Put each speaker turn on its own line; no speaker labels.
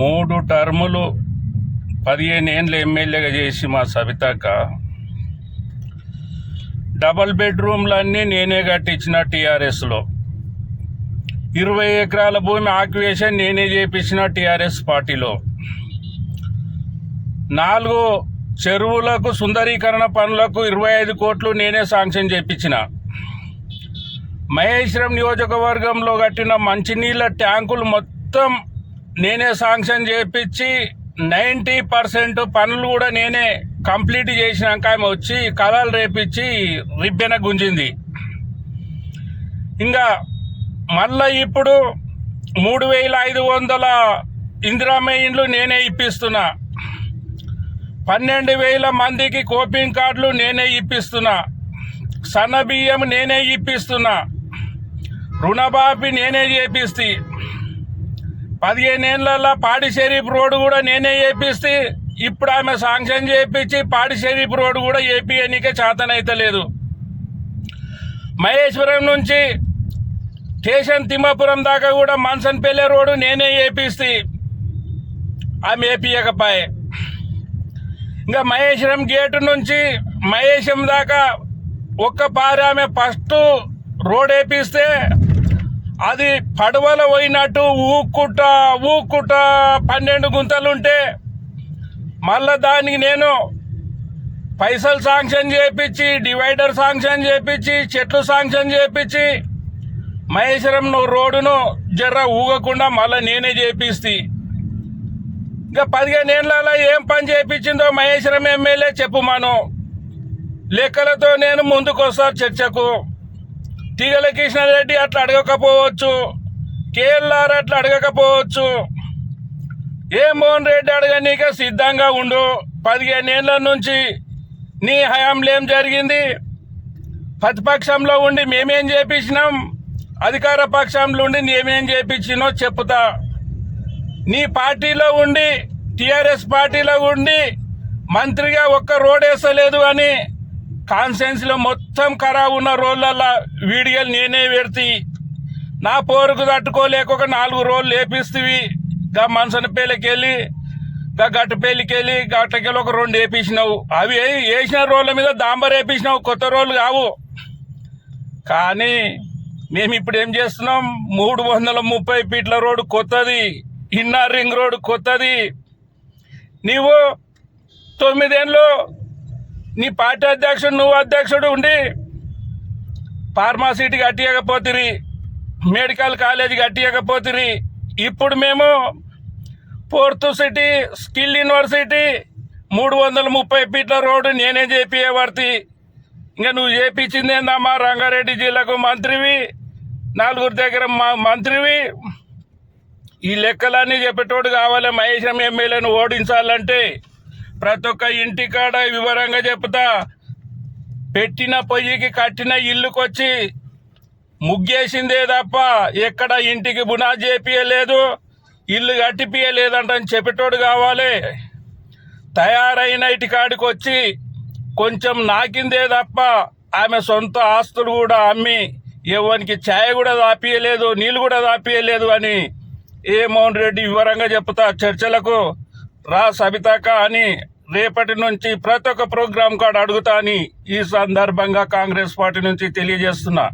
మూడు టర్ములు పదిహేను ఏండ్లు ఎమ్మెల్యేగా చేసి మా సవితాక డబల్ బెడ్రూమ్లన్నీ నేనే కట్టించిన టీఆర్ఎస్లో. ఇరవై ఎకరాల భూమి ఆక్యువేషన్ నేనే చేపించిన టీఆర్ఎస్ పార్టీలో. నాలుగు చెరువులకు సుందరీకరణ పనులకు ఇరవై ఐదు కోట్లు నేనే శాంక్షన్ చేపించిన. మహేశ్వరం నియోజకవర్గంలో కట్టిన మంచినీళ్ళ ట్యాంకులు మొత్తం నేనే శాంక్షన్ చేపించి నైంటీ పర్సెంట్ పనులు కూడా నేనే కంప్లీట్ చేసినాక ఆమె వచ్చి కళలు రేపించి రిబ్బెన గుంజింది. ఇంకా మళ్ళా ఇప్పుడు మూడు వేల ఐదు వందల ఇందిరామయ్యిండ్లు నేనే ఇప్పిస్తున్నా. పన్నెండు వేల మందికి కోపింగ్ కార్డులు నేనే ఇప్పిస్తున్నా. సన్న బియ్యం నేనే ఇప్పిస్తున్నా. రుణమాఫీ నేనే చేపిస్తే. పదిహేనేళ్ళలో పాడి షరీఫ్ రోడ్డు కూడా నేనే చేపిస్తే ఇప్పుడు ఆమె శాంక్షన్ చేయించి పాడి షరీఫ్ రోడ్డు కూడా ఏపీఎన్నికే చేతనైతలేదు మహేశ్వరం నుంచి స్టేషన్ తిమ్మాపురం దాకా కూడా మన్సన్పల్లె రోడ్డు నేనే చేపిస్తే ఆమె ఏపీయకపాయే. ఇంకా మహేశ్వరం గేటు నుంచి మహేశం దాకా ఒక్క పారి ఆమె ఫస్ట్ రోడ్ వేపిస్తే అది పడవల పోయినట్టు ఊక్కుట ఊక్కుట పన్నెండు గుంతలుంటే మళ్ళా దానికి నేను పైసలు శాంక్షన్ చేపించి డివైడర్ శాంక్షన్ చేపించి చెట్లు శాంక్షన్ చేపించి మహేశ్వరం రోడ్డును జర్ర ఊగకుండా మళ్ళీ నేనే చేపిస్తే. ఇంకా పదిహేను ఏళ్ళలో ఏం పని చేయించిందో మహేశ్వరం ఎమ్మెల్యే చెప్పుమాను లెక్కలతో నేను ముందుకు చర్చకు. తీగల కృష్ణారెడ్డి అట్లా అడగకపోవచ్చు. కేఎల్ఆర్ అట్లా అడగకపోవచ్చు. ఏ మోహన్ రెడ్డి అడగనీక సిద్ధంగా ఉండు. పదిహేను ఏళ్ళ నుంచి నీ హయాంలో ఏం జరిగింది? ప్రతిపక్షంలో ఉండి మేమేం చేపించినాం? అధికార పక్షంలో ఉండి నేమేం చేపించినో చెప్తా. నీ పార్టీలో ఉండి టిఆర్ఎస్ పార్టీలో ఉండి మంత్రిగా ఒక్క రోడ్ వేసలేదు అని కాన్సెన్స్లో మొత్తం ఖరాబ్ ఉన్న రోళ్ళల్లో వీడియోలు నేనే పెడితే నా పోరుకు తట్టుకోలేక ఒక నాలుగు రోజులు లేపిస్తేవి గా మనసనపల్లికి వెళ్ళి గా గట్టుపల్లికి వెళ్ళి గట్టకెళ్ళి ఒక రెండు వేపించినావు అవి వేసిన రోడ్ల మీద దాంబర్ వేపించినావు కొత్త రోళ్ళు కావు. కానీ మేము ఇప్పుడు ఏం చేస్తున్నాం? మూడు వందల ముప్పై ఫీట్ల రోడ్డు కొత్తది. ఇన్నర్ రింగ్ రోడ్ కొత్తది. నీవు తొమ్మిదేళ్ళు నీ పార్టీ అధ్యక్షుడు నువ్వు అధ్యక్షుడు ఉండి ఫార్మాసిటీ కట్టియకపోతిరి మెడికల్ కాలేజ్ కట్టియకపోతిరి ఇప్పుడు మేము ఫోర్త్ సిటీ స్కిల్ యూనివర్సిటీ మూడు వందల ముప్పై ఫీట్ల రోడ్డు నేనే చేపియవర్తి ఇంకా నువ్వు చేపించింది ఏందమ్మా రంగారెడ్డి జిల్లాకు మంత్రివి నలుగురి దగ్గర మా మంత్రివి? ఈ లెక్కలన్నీ చెప్పేటోడు కావాలి మహేశం ఎమ్మెల్యేను ఓడించాలంటే ప్రతి ఒక్క ఇంటికాడ వివరంగా చెప్తా. పెట్టిన పొయ్యికి కట్టిన ఇల్లుకొచ్చి ముగ్గేసిందే తప్ప ఎక్కడ ఇంటికి బునాది చేపియలేదు ఇల్లు కట్టిపియలేదంటని చెప్పేటోడు కావాలి. తయారైన ఇటుకాడికి వచ్చి కొంచెం నాకిందే తప్ప ఆమె సొంత ఆస్తులు కూడా అమ్మి ఎవరికి ఛాయ్ కూడా దాపియలేదు నీళ్ళు కూడా దాపియలేదు అని ఏ మోహన్ రెడ్డి వివరంగా చెప్తా చర్చలకు. రా సబితాక అని రేపటి నుంచి ప్రతి ఒక్క ప్రోగ్రాం కాడ అడుగుతా అని ఈ సందర్భంగా కాంగ్రెస్ పార్టీ నుంచి తెలియజేస్తున్నా.